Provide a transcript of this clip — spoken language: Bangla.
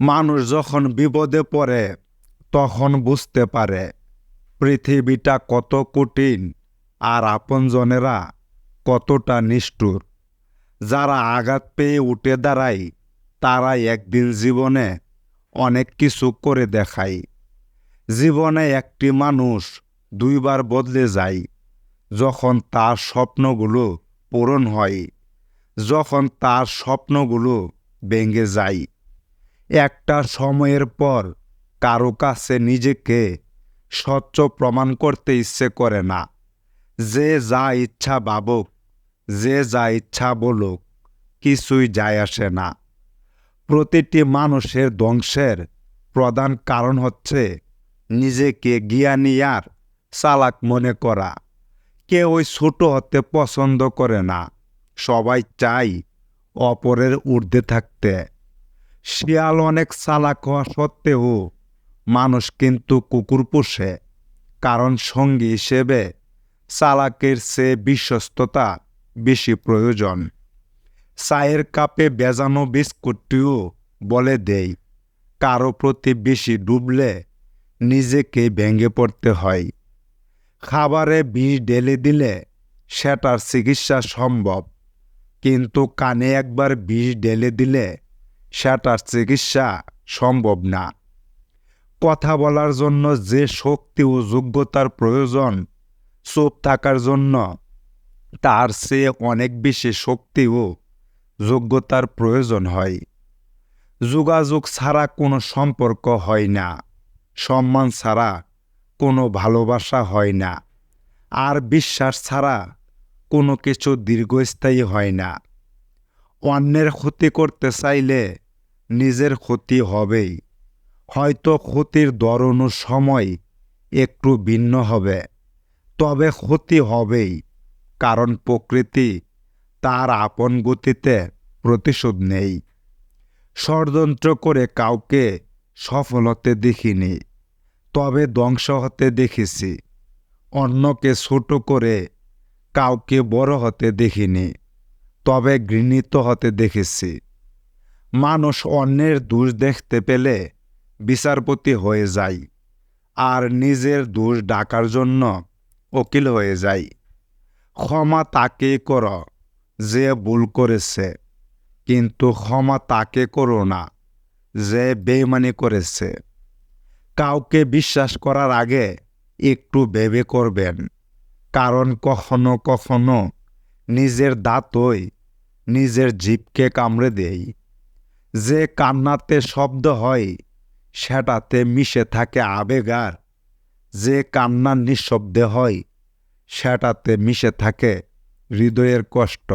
মানুষ যখন বিপদে পড়ে, তখন বুঝতে পারে পৃথিবীটা কত কঠিন আর আপনজনেরা কতটা নিষ্ঠুর। যারা আঘাত পেয়ে উঠে দাঁড়ায় তারা একদিন জীবনে অনেক কিছু করে দেখায়। জীবনে একটি মানুষ দুইবার বদলে যায়, যখন তার স্বপ্নগুলো পূরণ হয়, যখন তার স্বপ্নগুলো ভেঙে যায়। একটা সময়ের পর কারও কাছে নিজেকে স্বচ্ছ প্রমাণ করতে ইচ্ছে করে না। যে যা ইচ্ছা ভাবুক, যে যা ইচ্ছা বলুক, কিছুই যায় আসে না। প্রতিটি মানুষের ধ্বংসের প্রধান কারণ হচ্ছে নিজেকে জ্ঞানী আর চালাক মনে করা। কেউ ওই ছোট হতে পছন্দ করে না। সবাই চাই অপরের ঊর্ধ্বে থাকতে। শিয়াল অনেক চালাক হওয়া সত্ত্বেও মানুষ কিন্তু কুকুর পোষে, কারণ সঙ্গী হিসেবে চালাকের চেয়ে বিশ্বস্ততা বেশি প্রয়োজন। চায়ের কাপে বেজানো বিস্কুটটিও বলে দেই, কারও প্রতি বেশি ডুবলে নিজেকে ভেঙে পড়তে হয়। খাবারে বিষ ঢেলে দিলে সেটার চিকিৎসা সম্ভব, কিন্তু কানে একবার বিষ ঢেলে দিলে সেটার চিকিৎসা সম্ভব না। কথা বলার জন্য যে শক্তি ও যোগ্যতার প্রয়োজন চুপ থাকার জন্য, তার চেয়ে অনেক বেশি শক্তি ও যোগ্যতার প্রয়োজন হয়। যোগাযোগ ছাড়া কোনো সম্পর্ক হয় না, সম্মান ছাড়া কোনো ভালোবাসা হয় না, আর বিশ্বাস ছাড়া কোনো কিছু দীর্ঘস্থায়ী হয় না। অন্যের ক্ষতি করতে চাইলে নিজের ক্ষতি হবেই। হয়তো ক্ষতির ধরন সময় একটু ভিন্ন হবে, তবে ক্ষতি হবেই, কারণ প্রকৃতি তার আপন গতিতে প্রতিশোধ নেই। ষড়যন্ত্র করে কাউকে সফল হতে দেখিনি, তবে ধ্বংস হতে দেখেছি। অন্যকে ছোট করে কাউকে বড় হতে দেখিনি, তবে ঘৃণিত হতে দেখেছি। মানুষ অন্যের দোষ দেখতে পেলে বিচারপতি হয়ে যায় আর নিজের দোষ ডাকার জন্য উকিল হয়ে যায়। ক্ষমা তাকে কর, যে ভুল করেছে, কিন্তু ক্ষমা তাকে করো না, যে বেমানি করেছে। কাউকে বিশ্বাস করার আগে একটু ভেবে করবেন, কারণ কখনো কখনো নিজের দাঁতই নিজের জীবকে কামড়ে দেয়। যে কান্নাতে শব্দ হয়, সেটাতে মিশে থাকে আবেগ আর যে কান্না নিঃশব্দে হয়, সেটাতে মিশে থাকে হৃদয়ের কষ্ট।